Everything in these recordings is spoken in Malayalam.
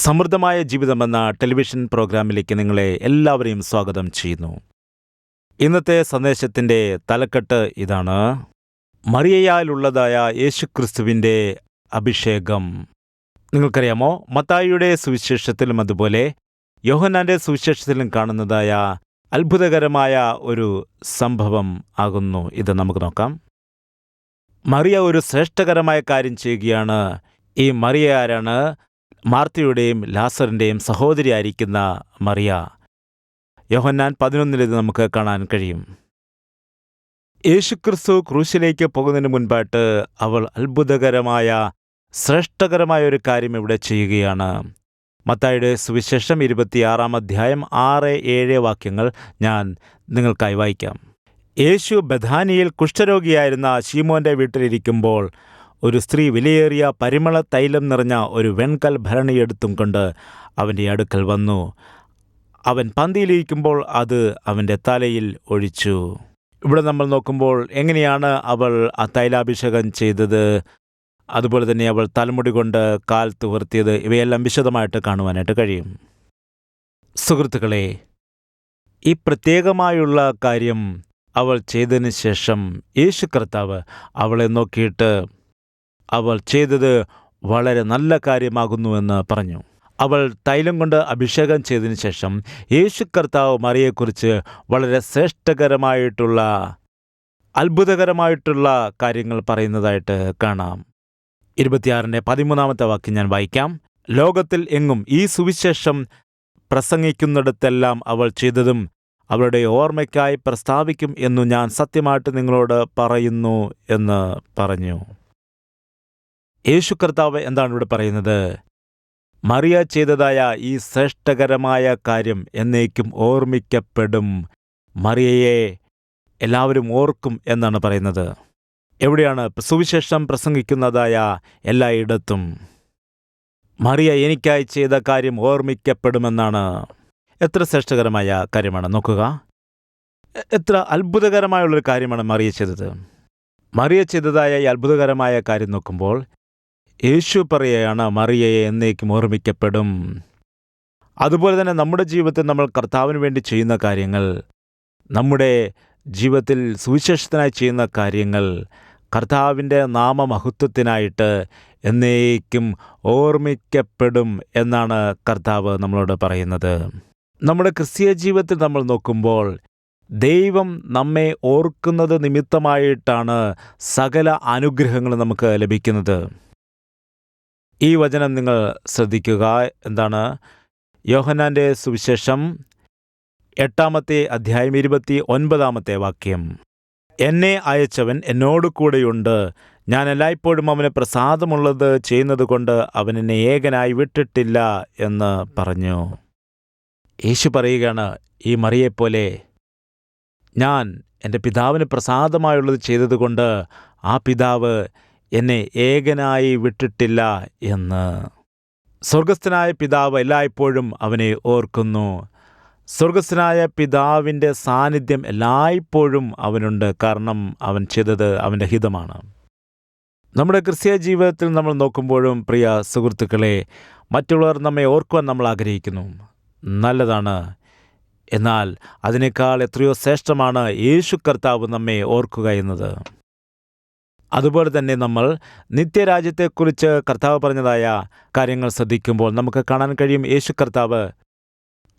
സമൃദ്ധമായ ജീവിതമെന്ന ടെലിവിഷൻ പ്രോഗ്രാമിലേക്ക് നിങ്ങളെ എല്ലാവരെയും സ്വാഗതം ചെയ്യുന്നു. ഇന്നത്തെ സന്ദേശത്തിന്റെ തലക്കെട്ട് ഇതാണ്. മറിയയാലുള്ളതായ യേശുക്രിസ്തുവിന്റെ അഭിഷേകം. നിങ്ങൾക്കറിയാമോ? മത്തായിയുടെ സുവിശേഷത്തിലും അതുപോലെ യോഹന്നാന്റെ സുവിശേഷത്തിലും കാണുന്നതായ അത്ഭുതകരമായ ഒരു സംഭവം ആകുന്നു. ഇത് നമുക്ക് നോക്കാം. മറിയ ഒരു ശ്രേഷ്ഠകരമായ കാര്യം ചെയ്യുകയാണ്. ഈ മറിയ ആരാണ്? മാർത്തയുടെയും ലാസറിന്റെയും സഹോദരിയായിരിക്കുന്ന മറിയ. യോഹന്നാൻ പതിനൊന്നിലിത് നമുക്ക് കാണാൻ കഴിയും. യേശുക്രിസ്തു ക്രൂശിലേക്ക് പോകുന്നതിന് മുൻപായിട്ട് അവൾ അത്ഭുതകരമായ ശ്രേഷ്ഠകരമായ ഒരു കാര്യം ഇവിടെ ചെയ്യുകയാണ്. മത്തായുടെ സുവിശേഷം ഇരുപത്തിയാറാം അധ്യായം ആറ് ഏഴ് വാക്യങ്ങൾ ഞാൻ നിങ്ങൾക്കായി വായിക്കാം. യേശു ബഥാനിയിൽ കുഷ്ഠരോഗിയായിരുന്ന ഷീമോന്റെ വീട്ടിലിരിക്കുമ്പോൾ ഒരു സ്ത്രീ വിലയേറിയ പരിമള തൈലം നിറഞ്ഞ ഒരു വെൺകൽ ഭരണിയെടുത്തും കൊണ്ട് അവന്റെ അടുക്കൽ വന്നു. അവൻ പന്തിയിലിരിക്കുമ്പോൾ അത് അവന്റെ തലയിൽ ഒഴിച്ചു. ഇവിടെ നമ്മൾ നോക്കുമ്പോൾ എങ്ങനെയാണ് അവൾ ആ തൈലാഭിഷേകം ചെയ്തത്? അതുപോലെ തന്നെ അവൾ തലമുടി കൊണ്ട് കാൽ തുവർത്തിയത്. ഇവയെല്ലാം വിശദമായിട്ട് കാണുവാനായിട്ട് കഴിയും. സുഹൃത്തുക്കളെ ഈ പ്രത്യേകമായുള്ള കാര്യം അവൾ ചെയ്തതിന് ശേഷം യേശു കർത്താവ് അവളെ നോക്കിയിട്ട് അവൾ ചെയ്തത് വളരെ നല്ല കാര്യമാകുന്നുവെന്ന് പറഞ്ഞു. അവൾ തൈലം കൊണ്ട് അഭിഷേകം ചെയ്തതിനു ശേഷം യേശു കർത്താവ് മറിയെക്കുറിച്ച് വളരെ ശ്രേഷ്ഠകരമായിട്ടുള്ള അത്ഭുതകരമായിട്ടുള്ള കാര്യങ്ങൾ പറയുന്നതായിട്ട് കാണാം. ഇരുപത്തിയാറിന്റെ പതിമൂന്നാമത്തെ വാക്യം ഞാൻ വായിക്കാം. ലോകത്തിൽ എങ്ങും ഈ സുവിശേഷം പ്രസംഗിക്കുന്നിടത്തെല്ലാം അവൾ ചെയ്തതും അവളുടെ ഓർമ്മയ്ക്കായി പ്രസ്താവിക്കും എന്നു ഞാൻ സത്യമായിട്ട് നിങ്ങളോട് പറയുന്നു എന്ന് പറഞ്ഞു. യേശു കർത്താവ് എന്താണ് ഇവിടെ പറയുന്നത്? മറിയ ചെയ്തതായ ഈ ശ്രേഷ്ഠകരമായ കാര്യം എന്നേക്കും ഓർമ്മിക്കപ്പെടും. മറിയയെ എല്ലാവരും ഓർക്കും എന്നാണ് പറയുന്നത്. എവിടെയാണ് സുവിശേഷം പ്രസംഗിക്കുന്നതായ എല്ലായിടത്തും. മറിയ എനിക്കായി ചെയ്ത കാര്യം ഓർമ്മിക്കപ്പെടുമെന്നാണ്. എത്ര ശ്രേഷ്ഠകരമായ കാര്യമാണ്. നോക്കുക. എത്ര അത്ഭുതകരമായുള്ളൊരു കാര്യമാണ് മറിയ ചെയ്തത്. മറിയ ചെയ്തതായ ഈ അത്ഭുതകരമായ കാര്യം നോക്കുമ്പോൾ യേശു പറയുകയാണ് മറിയയെ എന്നേക്കും ഓർമ്മിക്കപ്പെടും. അതുപോലെ തന്നെ നമ്മുടെ ജീവിതത്തിൽ നമ്മൾ കർത്താവിന് വേണ്ടി ചെയ്യുന്ന കാര്യങ്ങൾ നമ്മുടെ ജീവിതത്തിൽ സുവിശേഷത്തിനായി ചെയ്യുന്ന കാര്യങ്ങൾ കർത്താവിന്റെ നാമമഹത്വത്തിനായിട്ട് എന്നേക്കും ഓർമ്മിക്കപ്പെടും എന്നാണ് കർത്താവ് നമ്മളോട് പറയുന്നത്. നമ്മുടെ ക്രിസ്തീയ ജീവിതത്തിൽ നമ്മൾ നോക്കുമ്പോൾ ദൈവം നമ്മെ ഓർക്കുന്നത് നിമിത്തമായിട്ടാണ് സകല അനുഗ്രഹങ്ങളും നമുക്ക് ലഭിക്കുന്നത്. ഈ വചനം നിങ്ങൾ ശ്രദ്ധിക്കുക. എന്താണ്? യോഹനാന്റെ സുവിശേഷം എട്ടാമത്തെ അധ്യായം ഇരുപത്തി ഒൻപതാമത്തെ വാക്യം. എന്നെ അയച്ചവൻ എന്നോട് കൂടെയുണ്ട്. ഞാൻ എല്ലായ്പ്പോഴും അവന് പ്രസാദമുള്ളത് ചെയ്യുന്നതുകൊണ്ട് അവൻ എന്നെ ഏകനായി വിട്ടിട്ടില്ല എന്ന് പറഞ്ഞു. യേശു പറയുകയാണ് ഈ മറിയെപ്പോലെ ഞാൻ എന്റെ പിതാവിന് പ്രസാദമായുള്ളത് ചെയ്തതുകൊണ്ട് ആ പിതാവ് എന്നെ ഏകനായി വിട്ടിട്ടില്ല എന്ന്. സ്വർഗസ്ഥനായ പിതാവ് എല്ലായ്പ്പോഴും അവനെ ഓർക്കുന്നു. സ്വർഗസ്ഥനായ പിതാവിന്റെ സാന്നിധ്യം എല്ലായ്പ്പോഴും അവനുണ്ട്. കാരണം അവൻ ചെയ്തത് അവന്റെ ഹിതമാണ്. നമ്മുടെ ക്രിസ്തീയ ജീവിതത്തിൽ നമ്മൾ നോക്കുമ്പോഴും പ്രിയ സുഹൃത്തുക്കളെ മറ്റുള്ളവർ നമ്മെ ഓർക്കുവാൻ നമ്മൾ ആഗ്രഹിക്കുന്നു. നല്ലതാണ്. എന്നാൽ അതിനേക്കാൾ എത്രയോ ശ്രേഷ്ഠമാണ് യേശു കർത്താവ് നമ്മെ ഓർക്കുക എന്നത്. അതുപോലെ തന്നെ നമ്മൾ നിത്യരാജ്യത്തെക്കുറിച്ച് കർത്താവ് പറഞ്ഞതായ കാര്യങ്ങൾ ശ്രദ്ധിക്കുമ്പോൾ നമുക്ക് കാണാൻ കഴിയും യേശു കർത്താവ്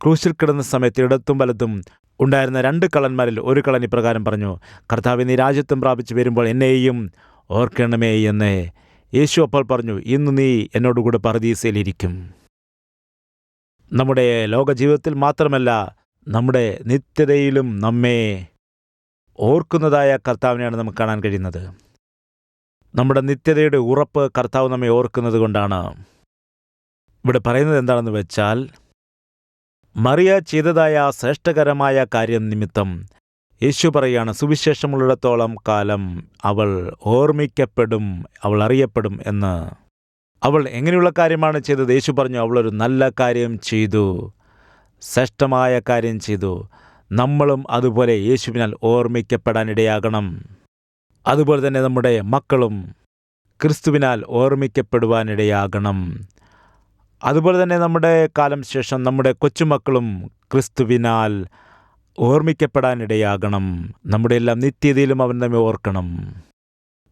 ക്രൂശിൽ കിടന്ന സമയത്ത് ഇടത്തും വലത്തും ഉണ്ടായിരുന്ന രണ്ട് കള്ളന്മാരിൽ ഒരു കള്ളൻ ഇപ്രകാരം പറഞ്ഞു കർത്താവ് നീ രാജ്യത്വം പ്രാപിച്ചു വരുമ്പോൾ എന്നെയും ഓർക്കണമേ എന്ന് യേശു അപ്പോൾ പറഞ്ഞു ഇന്ന് നീ എന്നോടുകൂടെ പറദീസയിലിരിക്കും നമ്മുടെ ലോകജീവിതത്തിൽ മാത്രമല്ല നമ്മുടെ നിത്യതയിലും നമ്മെ ഓർക്കുന്നതായ കർത്താവിനെയാണ് നമുക്ക് കാണാൻ കഴിയുന്നത്. നമ്മുടെ നിത്യതയുടെ ഉറപ്പ് കർത്താവ് നമ്മെ ഓർക്കുന്നത് കൊണ്ടാണ്. ഇവിടെ പറയുന്നത് എന്താണെന്ന് വെച്ചാൽ മറിയ ചെയ്തതായ ശ്രേഷ്ഠകരമായ കാര്യം നിമിത്തം യേശു പറയുകയാണ് സുവിശേഷമുള്ളിടത്തോളം കാലം അവൾ ഓർമ്മിക്കപ്പെടും അവൾ അറിയപ്പെടും എന്ന്. അവൾ എങ്ങനെയുള്ള കാര്യമാണ് ചെയ്തത്? യേശു പറഞ്ഞു അവളൊരു നല്ല കാര്യം ചെയ്തു ശ്രേഷ്ഠമായ കാര്യം ചെയ്തു. നമ്മളും അതുപോലെ യേശുവിനാൽ ഓർമ്മിക്കപ്പെടാനിടയാകണം. അതുപോലെ തന്നെ നമ്മുടെ മക്കളും ക്രിസ്തുവിനാൽ ഓർമ്മിക്കപ്പെടുവാനിടയാകണം. അതുപോലെ തന്നെ നമ്മുടെ കാലം ശേഷം നമ്മുടെ കൊച്ചുമക്കളും ക്രിസ്തുവിനാൽ ഓർമ്മിക്കപ്പെടാനിടയാകണം. നമ്മുടെ എല്ലാം നിത്യതയിലും അവൻ നമ്മെ ഓർക്കണം.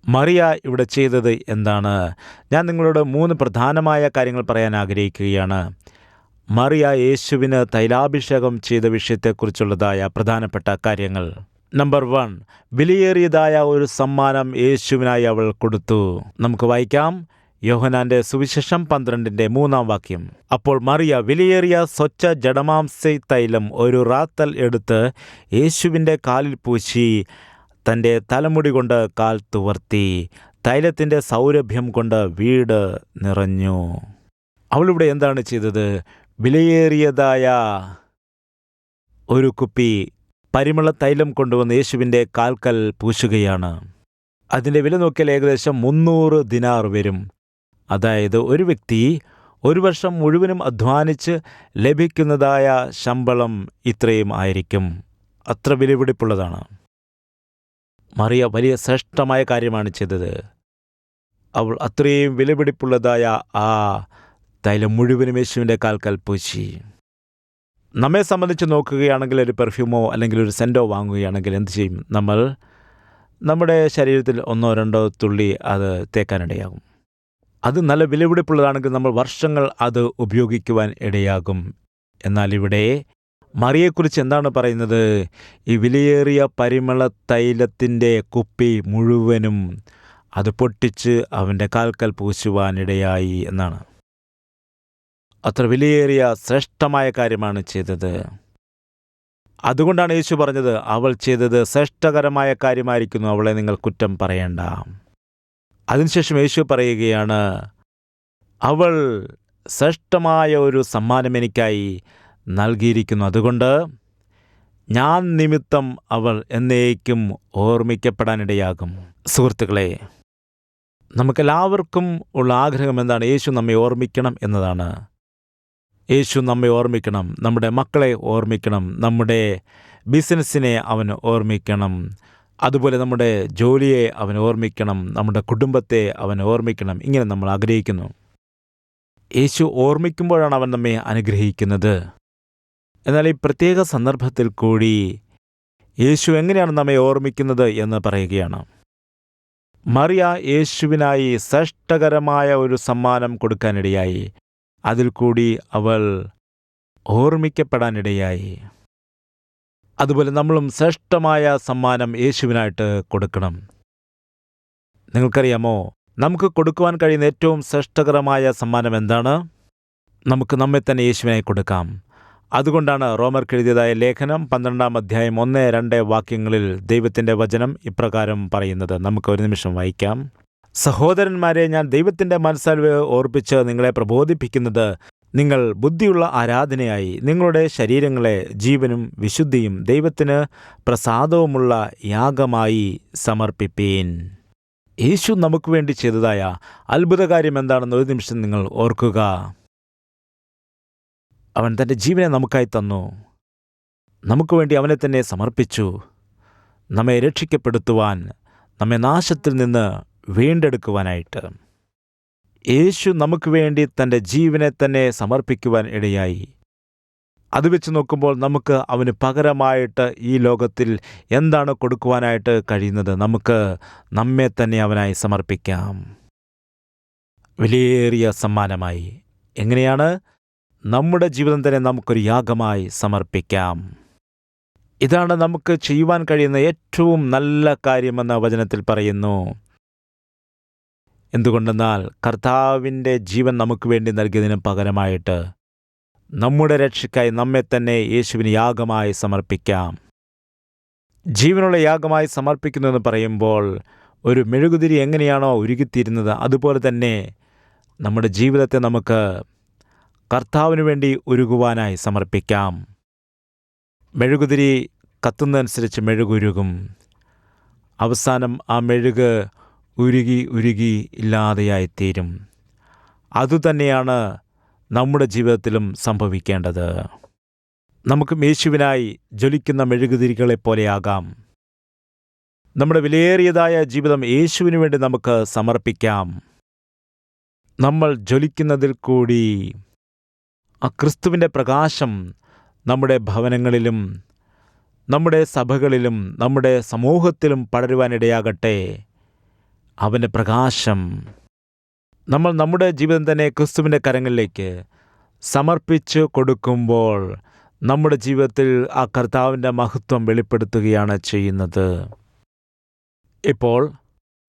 മറിയ ഇവിടെ ചെയ്തത് എന്താണ്? ഞാൻ നിങ്ങളോട് മൂന്ന് പ്രധാനമായ കാര്യങ്ങൾ പറയാൻ ആഗ്രഹിക്കുകയാണ്. മറിയ യേശുവിന് തൈലാഭിഷേകം ചെയ്ത വിഷയത്തെക്കുറിച്ചുള്ളതായ പ്രധാനപ്പെട്ട കാര്യങ്ങൾ. നമ്പർ വൺ വിലയേറിയതായ ഒരു സമ്മാനം യേശുവിനായി അവൾ കൊടുത്തു. നമുക്ക് വായിക്കാം. യോഹനാന്റെ സുവിശേഷം പന്ത്രണ്ടിന്റെ മൂന്നാം വാക്യം. അപ്പോൾ മറിയ വിലയേറിയ സ്വച്ഛ ജഡമാംസ തൈലം ഒരു റാത്തൽ എടുത്ത് യേശുവിന്റെ കാലിൽ പൂശി തന്റെ തലമുടി കൊണ്ട് കാൽ തുവർത്തി തൈലത്തിന്റെ സൗരഭ്യം കൊണ്ട് വീട് നിറഞ്ഞു. അവളിവിടെ എന്താണ് ചെയ്തത്? വിലയേറിയതായ ഒരു കുപ്പി പരിമള തൈലം കൊണ്ടുവന്ന് യേശുവിന്റെ കാൽക്കൽ പൂശുകയാണ്. അതിന്റെ വില നോക്കിയാൽ ഏകദേശം മുന്നൂറ് ദിനാർ വരും. അതായത് ഒരു വ്യക്തി ഒരു വർഷം മുഴുവനും അധ്വാനിച്ച് ലഭിക്കുന്നതായ ശമ്പളം ഇത്രയും ആയിരിക്കും. അത്ര വിലപിടിപ്പുള്ളതാണ്. മറിയ വലിയ ശ്രേഷ്ഠമായ കാര്യമാണ് ചെയ്തത്. അവൾ അത്രയും വിലപിടിപ്പുള്ളതായ ആ തൈലം മുഴുവനും യേശുവിന്റെ കാൽക്കൽ പൂശി. നമ്മെ സംബന്ധിച്ച് നോക്കുകയാണെങ്കിൽ ഒരു പെർഫ്യൂമോ അല്ലെങ്കിൽ ഒരു സെന്റോ വാങ്ങുകയാണെങ്കിൽ എന്ത് ചെയ്യും? നമ്മൾ നമ്മുടെ ശരീരത്തിൽ ഒന്നോ രണ്ടോ തുള്ളി അത് തേക്കാനിടയാകും അത് നല്ല വിലപിടിപ്പുള്ളതാണെങ്കിൽ നമ്മൾ വർഷങ്ങൾ അത് ഉപയോഗിക്കുവാൻ ഇടയാകും. എന്നാൽ ഇവിടെ മറിയെക്കുറിച്ച് എന്താണ് പറയുന്നത്? ഈ വിലയേറിയ പരിമള തൈലത്തിന്റെ കുപ്പി മുഴുവനും അത് പൊട്ടിച്ച് അവന്റെ കാൽക്കൽ പൂശുവാനിടയായി എന്നാണ്. അത്ര വിലയേറിയ ശ്രേഷ്ഠമായ കാര്യമാണ് ചെയ്തത്. അതുകൊണ്ടാണ് യേശു പറഞ്ഞത് അവൾ ചെയ്തത് ശ്രേഷ്ഠകരമായ കാര്യമായിരിക്കുന്നു അവളെ നിങ്ങൾ കുറ്റം പറയേണ്ട. അതിനുശേഷം യേശു പറയുകയാണ് അവൾ ശ്രേഷ്ഠമായ ഒരു സമ്മാനം എനിക്കായി നൽകിയിരിക്കുന്നു. അതുകൊണ്ട് ഞാൻ നിമിത്തം അവൾ എന്നേക്കും ഓർമ്മിക്കപ്പെടാനിടയാകും. സുഹൃത്തുക്കളെ നമുക്കെല്ലാവർക്കും ഉള്ള ആഗ്രഹം എന്താണ്? യേശു നമ്മെ ഓർമ്മിക്കണം എന്നതാണ്. യേശു നമ്മെ ഓർമ്മിക്കണം നമ്മുടെ മക്കളെ ഓർമ്മിക്കണം നമ്മുടെ ബിസിനസ്സിനെ അവൻ ഓർമ്മിക്കണം അതുപോലെ നമ്മുടെ ജോലിയെ അവൻ ഓർമ്മിക്കണം നമ്മുടെ കുടുംബത്തെ അവൻ ഓർമ്മിക്കണം. ഇങ്ങനെ നമ്മൾ ആഗ്രഹിക്കുന്നു. യേശു ഓർമ്മിക്കുമ്പോഴാണ് അവൻ നമ്മെ അനുഗ്രഹിക്കുന്നത്. എന്നാൽ ഈ പ്രത്യേക സന്ദർഭത്തിൽ കൂടി യേശു എങ്ങനെയാണ് നമ്മെ ഓർമ്മിക്കുന്നത് എന്ന് പറയുകയാണ്. മറിയ യേശുവിനായി ശ്രേഷ്ഠകരമായ ഒരു സമ്മാനം കൊടുക്കാനിടയായി. അതിൽ കൂടി അവൾ ഓർമ്മിക്കപ്പെടാനിടയായി. അതുപോലെ നമ്മളും ശ്രേഷ്ഠമായ സമ്മാനം യേശുവിനായിട്ട് കൊടുക്കണം. നിങ്ങൾക്കറിയാമോ നമുക്ക് കൊടുക്കുവാൻ കഴിയുന്ന ഏറ്റവും ശ്രേഷ്ഠകരമായ സമ്മാനം എന്താണ്? നമുക്ക് നമ്മെ തന്നെ യേശുവിനായി കൊടുക്കാം. അതുകൊണ്ടാണ് റോമർക്ക് എഴുതിയതായ ലേഖനം പന്ത്രണ്ടാം അധ്യായം ഒന്ന് രണ്ട് വാക്യങ്ങളിൽ ദൈവത്തിന്റെ വചനം ഇപ്രകാരം പറയുന്നത്. നമുക്ക് ഒരു നിമിഷം വായിക്കാം. സഹോദരന്മാരെ ഞാൻ ദൈവത്തിന്റെ മനസ്സാൽ ഓർപ്പിച്ച് നിങ്ങളെ പ്രബോധിപ്പിക്കുന്നത് നിങ്ങൾ ബുദ്ധിയുള്ള ആരാധനയായി നിങ്ങളുടെ ശരീരങ്ങളെ ജീവനും വിശുദ്ധിയും ദൈവത്തിന് പ്രസാദവുമുള്ള യാഗമായി സമർപ്പിപ്പീൻ. യേശു നമുക്ക് വേണ്ടി ചെയ്തതായ അത്ഭുതകാര്യം എന്താണെന്ന് ഒരു നിമിഷം നിങ്ങൾ ഓർക്കുക. അവൻ തന്റെ ജീവനെ നമുക്കായി തന്നു. നമുക്ക് വേണ്ടി അവനെ തന്നെ സമർപ്പിച്ചു. നമ്മെ രക്ഷിക്കപ്പെടുത്തുവാൻ നമ്മെ നാശത്തിൽ നിന്ന് വീണ്ടെടുക്കുവാനായിട്ട്. യേശു നമുക്ക് വേണ്ടി തന്റെ ജീവനെ തന്നെ സമർപ്പിക്കുവാൻ ഇടയായി. അത് വെച്ച് നോക്കുമ്പോൾ നമുക്ക് അവന് പകരമായിട്ട് ഈ ലോകത്തിൽ എന്താണ് കൊടുക്കുവാനായിട്ട് കഴിയുന്നത്? നമുക്ക് നമ്മെ തന്നെ അവനായി സമർപ്പിക്കാം. വിലയേറിയ സമ്മാനമായി. എങ്ങനെയാണ്? നമ്മുടെ ജീവിതം തന്നെ നമുക്കൊരു യാഗമായി സമർപ്പിക്കാം. ഇതാണ് നമുക്ക് ചെയ്യുവാൻ കഴിയുന്ന ഏറ്റവും നല്ല കാര്യമെന്ന വചനത്തിൽ പറയുന്നു. എന്തുകൊണ്ടെന്നാൽ കർത്താവിന്റെ ജീവൻ നമുക്ക് വേണ്ടി നൽകിയതിന് പകരമായിട്ട് നമ്മുടെ രക്ഷയ്ക്കായി നമ്മെ തന്നെ യേശുവിന് യാഗമായി സമർപ്പിക്കാം. ജീവനുള്ള യാഗമായി സമർപ്പിക്കുന്നതെന്ന് പറയുമ്പോൾ ഒരു മെഴുകുതിരി എങ്ങനെയാണോ ഉരുകിത്തീരുന്നത് അതുപോലെ തന്നെ നമ്മുടെ ജീവിതത്തെ നമുക്ക് കർത്താവിന് വേണ്ടി ഉരുകുവാനായി സമർപ്പിക്കാം. മെഴുകുതിരി കത്തുന്നതനുസരിച്ച് മെഴുകുരുകും. അവസാനം ആ മെഴുക് ഉരുകി ഉരുകി ഇല്ലാതെയായിത്തീരും. അതുതന്നെയാണ് നമ്മുടെ ജീവിതത്തിലും സംഭവിക്കേണ്ടത്. നമുക്ക് യേശുവിനായി ജ്വലിക്കുന്ന മെഴുകുതിരികളെ പോലെയാകാം നമ്മുടെ വിലയേറിയതായ ജീവിതം യേശുവിനു വേണ്ടി നമുക്ക് സമർപ്പിക്കാം. നമ്മൾ ജ്വലിക്കുന്നതിൽ കൂടി ആ ക്രിസ്തുവിന്റെ പ്രകാശം നമ്മുടെ ഭവനങ്ങളിലും നമ്മുടെ സഭകളിലും നമ്മുടെ സമൂഹത്തിലും പടരുവാനിടയാകട്ടെ. അവന്റെ പ്രകാശം നമ്മൾ നമ്മുടെ ജീവിതം തന്നെ ക്രിസ്തുവിന്റെ കരങ്ങളിലേക്ക് സമർപ്പിച്ച് കൊടുക്കുമ്പോൾ നമ്മുടെ ജീവിതത്തിൽ ആ കർത്താവിന്റെ മഹത്വം വെളിപ്പെടുത്തുകയാണ് ചെയ്യുന്നത്. ഇപ്പോൾ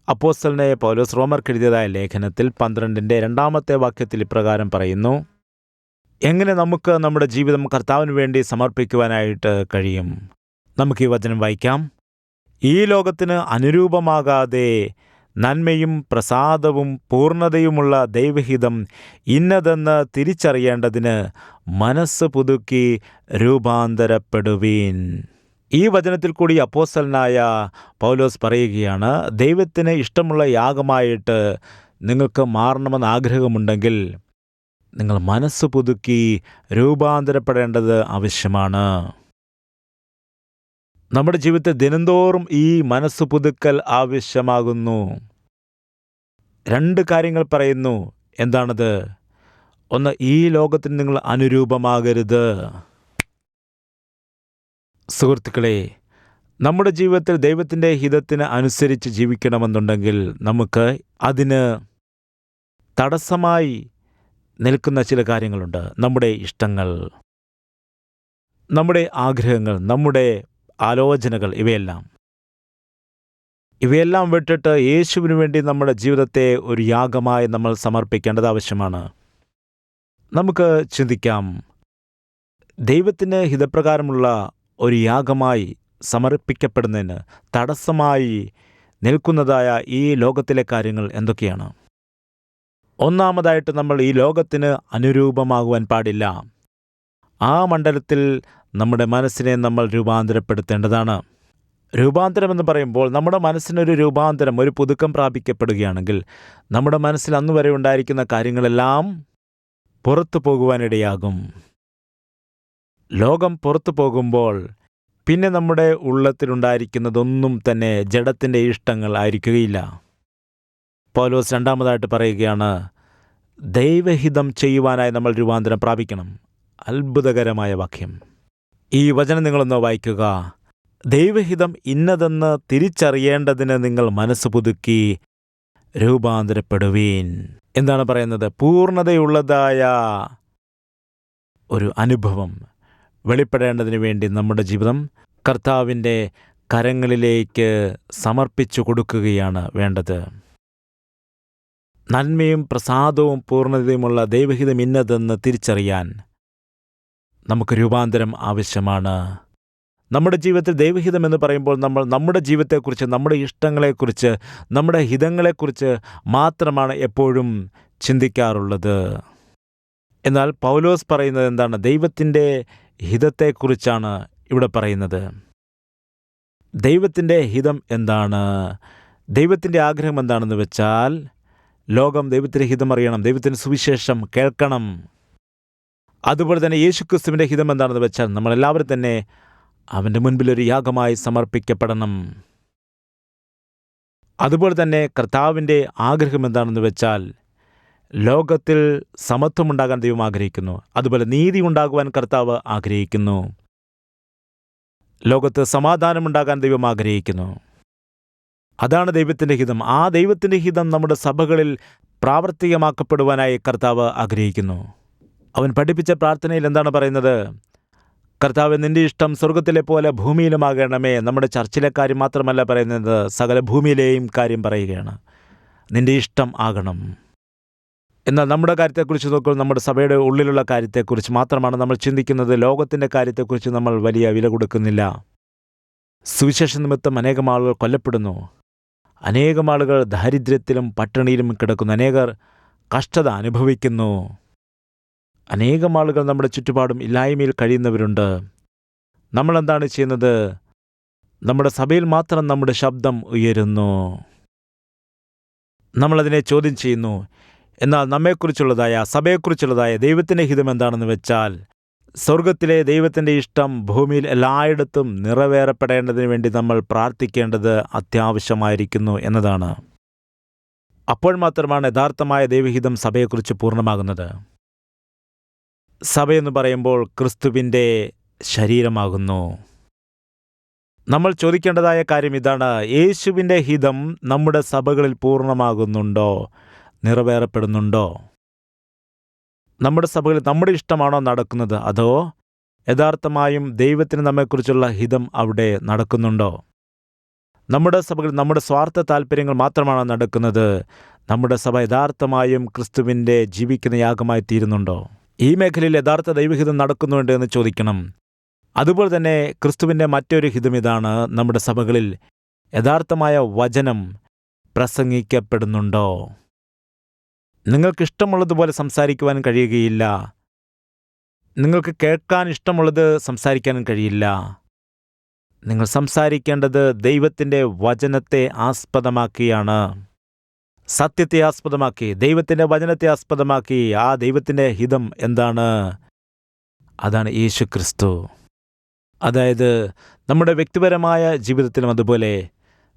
അപ്പോസ്റ്റലിനെ പൗലോസ് റോമർക്ക് എഴുതിയതായ ലേഖനത്തിൽ പന്ത്രണ്ടിന്റെ രണ്ടാമത്തെ വാക്യത്തിൽ ഇപ്രകാരം പറയുന്നു എങ്ങനെ നമുക്ക് നമ്മുടെ ജീവിതം കർത്താവിന് വേണ്ടി സമർപ്പിക്കുവാനായിട്ട് കഴിയും? നമുക്ക് ഈ വചനം വായിക്കാം. ഈ ലോകത്തിന് അനുരൂപമാകാതെ നന്മയും പ്രസാദവും പൂർണതയുമുള്ള ദൈവഹിതം ഇന്നതെന്ന് തിരിച്ചറിയേണ്ടതിന് മനസ്സ് പുതുക്കി രൂപാന്തരപ്പെടുവീൻ. ഈ വചനത്തിൽ കൂടി അപ്പോസലനായ പൗലോസ് പറയുകയാണ് ദൈവത്തിന് ഇഷ്ടമുള്ള യാഗമായിട്ട് നിങ്ങൾക്ക് മാറണമെന്ന് ആഗ്രഹമുണ്ടെങ്കിൽ നിങ്ങൾ മനസ്സ് പുതുക്കി രൂപാന്തരപ്പെടേണ്ടത് ആവശ്യമാണ്. നമ്മുടെ ജീവിതത്തെ ദിനംതോറും ഈ മനസ്സ് പുതുക്കൽ ആവശ്യമാകുന്നു. രണ്ട് കാര്യങ്ങൾ പറയുന്നു. എന്താണത്? ഒന്ന് ഈ ലോകത്തിന് നിങ്ങൾ അനുരൂപമാകരുത്. സുഹൃത്തുക്കളെ നമ്മുടെ ജീവിതത്തിൽ ദൈവത്തിന്റെ ഹിതത്തിന് അനുസരിച്ച് ജീവിക്കണമെന്നുണ്ടെങ്കിൽ നമുക്ക് അതിന് തടസ്സമായി നിൽക്കുന്ന ചില കാര്യങ്ങളുണ്ട്. നമ്മുടെ ഇഷ്ടങ്ങൾ നമ്മുടെ ആഗ്രഹങ്ങൾ നമ്മുടെ ആലോചനകൾ ഇവയെല്ലാം. ഇവയെല്ലാം വിട്ടിട്ട് യേശുവിനു വേണ്ടി നമ്മുടെ ജീവിതത്തെ ഒരു യാഗമായി നമ്മൾ സമർപ്പിക്കേണ്ടത് ആവശ്യമാണ്. നമുക്ക് ചിന്തിക്കാം. ദൈവത്തിന് ഹിതപ്രകാരമുള്ള ഒരു യാഗമായി സമർപ്പിക്കപ്പെടുന്നതിന് തടസ്സമായി നിൽക്കുന്നതായ ഈ ലോകത്തിലെ കാര്യങ്ങൾ എന്തൊക്കെയാണ്? ഒന്നാമതായിട്ട് നമ്മൾ ഈ ലോകത്തിന് അനുരൂപമാകുവാൻ പാടില്ല. ആ മണ്ഡലത്തിൽ നമ്മുടെ മനസ്സിനെ നമ്മൾ രൂപാന്തരപ്പെടുത്തേണ്ടതാണ്. രൂപാന്തരം എന്ന് പറയുമ്പോൾ നമ്മുടെ മനസ്സിനൊരു രൂപാന്തരം ഒരു പുതുക്കം പ്രാപിക്കപ്പെടുകയാണെങ്കിൽ നമ്മുടെ മനസ്സിൽ അന്ന് വരെ ഉണ്ടായിരിക്കുന്ന കാര്യങ്ങളെല്ലാം പുറത്തു പോകുവാനിടയാകും. ലോകം പുറത്തു പോകുമ്പോൾ പിന്നെ നമ്മുടെ ഉള്ളത്തിലുണ്ടായിരിക്കുന്നതൊന്നും തന്നെ ജഡത്തിന്റെ ഇഷ്ടങ്ങൾ ആയിരിക്കുകയില്ല. പൗലോസ് രണ്ടാമതായിട്ട് പറയുകയാണ് ദൈവഹിതം ചെയ്യുവാനായി നമ്മൾ രൂപാന്തരം പ്രാപിക്കണം. അത്ഭുതകരമായ വാക്യം. ഈ വചനം നിങ്ങളൊന്ന് വായിക്കുക. ദൈവഹിതം ഇന്നതെന്ന് തിരിച്ചറിയേണ്ടതിന് നിങ്ങൾ മനസ്സ് പുതുക്കി രൂപാന്തരപ്പെടുവീൻ. എന്താണ് പറയുന്നത്? പൂർണതയുള്ളതായ ഒരു അനുഭവം വെളിപ്പെടേണ്ടതിന് വേണ്ടി നമ്മുടെ ജീവിതം കർത്താവിന്റെ കരങ്ങളിലേക്ക് സമർപ്പിച്ചു കൊടുക്കുകയാണ് വേണ്ടത്. നന്മയും പ്രസാദവും പൂർണതയുമുള്ള ദൈവഹിതം ഇന്നതെന്ന് തിരിച്ചറിയാൻ നമുക്ക് രൂപാന്തരം ആവശ്യമാണ്. നമ്മുടെ ജീവിതത്തിൽ ദൈവഹിതം എന്ന് പറയുമ്പോൾ നമ്മൾ നമ്മുടെ ജീവിതത്തെക്കുറിച്ച് നമ്മുടെ ഇഷ്ടങ്ങളെക്കുറിച്ച് നമ്മുടെ ഹിതങ്ങളെക്കുറിച്ച് മാത്രമാണ് എപ്പോഴും ചിന്തിക്കാറുള്ളത്. എന്നാൽ പൗലോസ് പറയുന്നത് എന്താണ്? ദൈവത്തിന്റെ ഹിതത്തെക്കുറിച്ചാണ് ഇവിടെ പറയുന്നത്. ദൈവത്തിന്റെ ഹിതം എന്താണ്? ദൈവത്തിന്റെ ആഗ്രഹം എന്താണെന്ന് വെച്ചാൽ ലോകം ദൈവത്തിന്റെ ഹിതം അറിയണം ദൈവത്തിന്റെ സുവിശേഷം കേൾക്കണം. അതുപോലെ തന്നെ യേശുക്രിസ്തുവിന്റെ ഹിതം എന്താണെന്ന് വെച്ചാൽ നമ്മളെല്ലാവരും തന്നെ അവന്റെ മുൻപിൽ ഒരു യാഗമായി സമർപ്പിക്കപ്പെടണം. അതുപോലെ തന്നെ കർത്താവിന്റെ ആഗ്രഹം എന്താണെന്ന് വെച്ചാൽ ലോകത്തിൽ സമത്വമുണ്ടാകാൻ ദൈവം ആഗ്രഹിക്കുന്നു. അതുപോലെ നീതി ഉണ്ടാകുവാൻ കർത്താവ് ആഗ്രഹിക്കുന്നു. ലോകത്ത് സമാധാനമുണ്ടാകാൻ ദൈവം ആഗ്രഹിക്കുന്നു. അതാണ് ദൈവത്തിന്റെ ഹിതം. ആ ദൈവത്തിന്റെ ഹിതം നമ്മുടെ സഭകളിൽ പ്രാവർത്തികമാക്കപ്പെടുവാനായി കർത്താവ് ആഗ്രഹിക്കുന്നു. അവൻ പഠിപ്പിച്ച പ്രാർത്ഥനയിൽ എന്താണ് പറയുന്നത്? കർത്താവ് നിന്റെ ഇഷ്ടം സ്വർഗത്തിലെ പോലെ ഭൂമിയിലുമാകണമേ. നമ്മുടെ ചർച്ചിലെ കാര്യം മാത്രമല്ല പറയുന്നത് സകല ഭൂമിയിലെയും കാര്യം പറയുകയാണ്. നിന്റെ ഇഷ്ടം ആകണം. എന്നാൽ നമ്മുടെ കാര്യത്തെക്കുറിച്ച് നോക്കുമ്പോൾ നമ്മുടെ സഭയുടെ ഉള്ളിലുള്ള കാര്യത്തെക്കുറിച്ച് മാത്രമാണ് നമ്മൾ ചിന്തിക്കുന്നത്. ലോകത്തിന്റെ കാര്യത്തെക്കുറിച്ച് നമ്മൾ വലിയ വില കൊടുക്കുന്നില്ല. സുവിശേഷ നിമിത്തം അനേകം ആളുകൾ കൊല്ലപ്പെടുന്നു. അനേകം ആളുകൾ ദാരിദ്ര്യത്തിലും പട്ടിണിയിലും കിടക്കുന്നു. അനേകർ കഷ്ടത അനുഭവിക്കുന്നു. അനേകം ആളുകൾ നമ്മുടെ ചുറ്റുപാടും ഇല്ലായ്മയിൽ കഴിയുന്നവരുണ്ട്. നമ്മളെന്താണ് ചെയ്യുന്നത്? നമ്മുടെ സഭയിൽ മാത്രം നമ്മുടെ ശബ്ദം ഉയരുന്നു. നമ്മളതിനെ ചോദ്യം ചെയ്യുന്നു. എന്നാൽ നമ്മെക്കുറിച്ചുള്ളതായ സഭയെക്കുറിച്ചുള്ളതായ ദൈവത്തിന്റെ ഹിതം എന്താണെന്ന് വെച്ചാൽ സ്വർഗത്തിലെ ദൈവത്തിന്റെ ഇഷ്ടം ഭൂമിയിൽ എല്ലായിടത്തും നിറവേറപ്പെടേണ്ടതിന് വേണ്ടി നമ്മൾ പ്രാർത്ഥിക്കേണ്ടത് അത്യാവശ്യമായിരിക്കുന്നു എന്നതാണ്. അപ്പോൾ മാത്രമാണ് യഥാർത്ഥമായ ദൈവഹിതം സഭയെക്കുറിച്ച് പൂർണമാകുന്നത്. സഭയെന്ന് പറയുമ്പോൾ ക്രിസ്തുവിന്റെ ശരീരമാകുന്നു. നമ്മൾ ചോദിക്കേണ്ടതായ കാര്യം ഇതാണ്. യേശുവിന്റെ ഹിതം നമ്മുടെ സഭകളിൽ പൂർണമാകുന്നുണ്ടോ? നിറവേറപ്പെടുന്നുണ്ടോ? നമ്മുടെ സഭകളിൽ നമ്മുടെ ഇഷ്ടമാണോ നടക്കുന്നത്? അതോ യഥാർത്ഥമായും ദൈവത്തിന് നമ്മെക്കുറിച്ചുള്ള ഹിതം അവിടെ നടക്കുന്നുണ്ടോ? നമ്മുടെ സഭകളിൽ നമ്മുടെ സ്വാർത്ഥ താല്പര്യങ്ങൾ മാത്രമാണോ നടക്കുന്നത്? നമ്മുടെ സഭ യഥാർത്ഥമായും ക്രിസ്തുവിന്റെ ജീവിക്കുന്ന യാഗമായി തീരുന്നുണ്ടോ ഈ മേഖലയിൽ യഥാർത്ഥ ദൈവഹിതം നടക്കുന്നുണ്ട് എന്ന് ചോദിക്കണം. അതുപോലെ തന്നെ ക്രിസ്തുവിന്റെ മറ്റൊരു ഹിതം ഇതാണ് നമ്മുടെ സഭകളിൽ യഥാർത്ഥമായ വചനം പ്രസംഗിക്കപ്പെടുന്നുണ്ടോ? നിങ്ങൾക്കിഷ്ടമുള്ളതുപോലെ സംസാരിക്കുവാൻ കഴിയുകയില്ല. നിങ്ങൾക്ക് കേൾക്കാൻ ഇഷ്ടമുള്ളത് സംസാരിക്കാനും കഴിയില്ല. നിങ്ങൾ സംസാരിക്കേണ്ടത് ദൈവത്തിന്റെ വചനത്തെ ആസ്പദമാക്കിയാണ്. സത്യത്തെ ആസ്പദമാക്കി ദൈവത്തിന്റെ വചനത്തെ ആസ്പദമാക്കി ആ ദൈവത്തിന്റെ ഹിതം എന്താണ്? അതാണ് യേശു ക്രിസ്തു അതായത് നമ്മുടെ വ്യക്തിപരമായ ജീവിതത്തിലും അതുപോലെ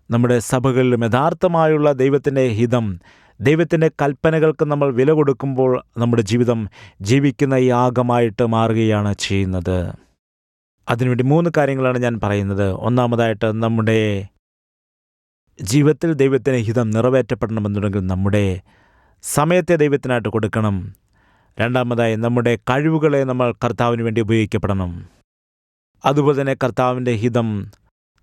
നമ്മുടെ സഭകളിലും യഥാർത്ഥമായുള്ള ദൈവത്തിന്റെ ഹിതം ദൈവത്തിന്റെ കൽപ്പനകൾക്ക് നമ്മൾ വില കൊടുക്കുമ്പോൾ നമ്മുടെ ജീവിതം ജീവിക്കുന്ന യാഗമായിട്ട് മാറുകയാണ് ചെയ്യുന്നത്. അതിനുവേണ്ടി മൂന്ന് കാര്യങ്ങളാണ് ഞാൻ പറയുന്നത്. ഒന്നാമതായിട്ട് നമ്മുടെ ജീവിതത്തിൽ ദൈവത്തിന് ഹിതം നിറവേറ്റപ്പെടണമെന്നുണ്ടെങ്കിൽ നമ്മുടെ സമയത്തെ ദൈവത്തിനായിട്ട് കൊടുക്കണം. രണ്ടാമതായി നമ്മുടെ കഴിവുകളെ നമ്മൾ കർത്താവിന് വേണ്ടി ഉപയോഗിക്കപ്പെടണം. അതുപോലെ തന്നെ കർത്താവിന്റെ ഹിതം